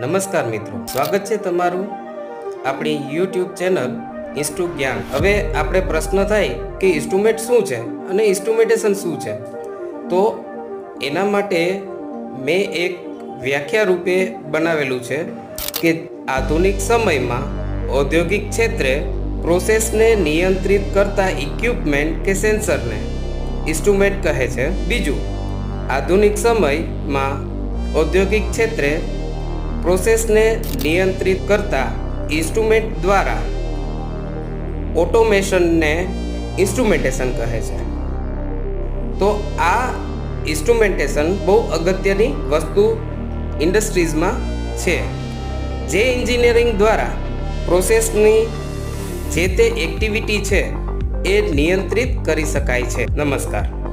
નમસ્કાર મિત્રો, સ્વાગત છે તમારું આપણી યુટ્યુબ ચેનલ ઇન્સ્ટુ જ્ઞાન. હવે આપણે પ્રશ્ન થાય કે ઇન્સ્ટ્રુમેન્ટ શું છે અને ઇન્સ્ટ્રુમેન્ટેશન શું છે? તો એના માટે મેં એક વ્યાખ્યા રૂપે બનાવેલું છે કે આધુનિક સમયમાં ઔદ્યોગિક ક્ષેત્રે પ્રોસેસને નિયંત્રિત કરતા ઇક્વિપમેન્ટ કે સેન્સરને ઇન્સ્ટ્રુમેન્ટ કહે છે. બીજું, આધુનિક સમયમાં ઔદ્યોગિક ક્ષેત્રે પ્રોસેસને નિયંત્રિત કરતા ઇન્સ્ટ્રુમેન્ટ દ્વારા ઓટોમેશનને ઇન્સ્ટ્રુમેન્ટેશન કહે છે. તો આ ઇન્સ્ટ્રુમેન્ટેશન બહુ અગત્યની વસ્તુ ઇન્ડસ્ટ્રીઝમાં છે. જે એન્જિનિયરિંગ દ્વારા પ્રોસેસની જે તે એક્ટિવિટી છે એ નિયંત્રિત કરી શકાય છે. નમસ્કાર.